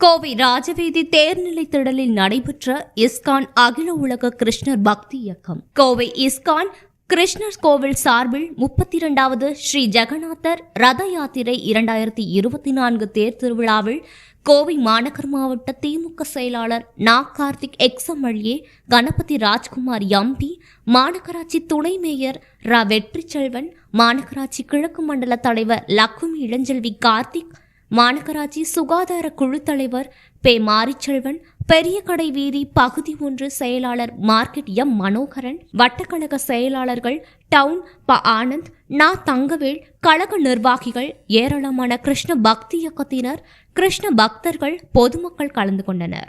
கோவை ராஜவீதி தேர்நிலை திடலில் நடைபெற்ற இஸ்கான் அகில உலக கிருஷ்ணர் பக்தி இயக்கம். கோவை இஸ்கான் கிருஷ்ணர் கோவில் சார்பில் முப்பத்தி இரண்டாவது ஸ்ரீ ஜெகநாதர் ரத யாத்திரை இரண்டாயிரத்தி இருபத்தி நான்கு தேர் திருவிழாவில் கோவை மாநகர் மாவட்ட திமுக செயலாளர் நா Karthik ex MLA Ganapathy Rajkumar MP மாநகராட்சி துணை மேயர் ர வெற்றி செல்வன் மாநகராட்சி கிழக்கு மண்டல தலைவர் லக்குமி இளஞ்செல்வி கார்த்திக் மாநகராட்சி சுகாதார குழு தலைவர் பே மாரிச்செல்வன் பெரிய கடை வீதி பகுதி ஒன்று செயலாளர் மார்க்கெட் எம் மனோகரன் வட்டக்கழக செயலாளர்கள் டவுன் ப ஆனந்த் நா தங்கவேல் கழக நிர்வாகிகள் ஏராளமான கிருஷ்ண பக்தி இயக்கத்தினர் கிருஷ்ண பக்தர்கள் பொதுமக்கள் கலந்து கொண்டனர்.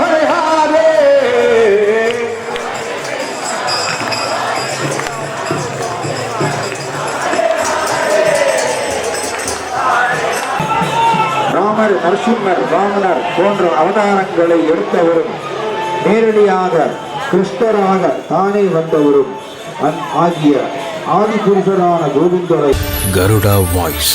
Hare Hare. ராமர் நரசிம்மர் வாமனர் போன்ற அவதாரங்களை எடுத்தவரும் நேரடியாக கிருஷ்ணராக தானே வந்தவரும் அந்- ஆகிய ஆதிபுருஷரான கோவிந்தரை Garuda Voice.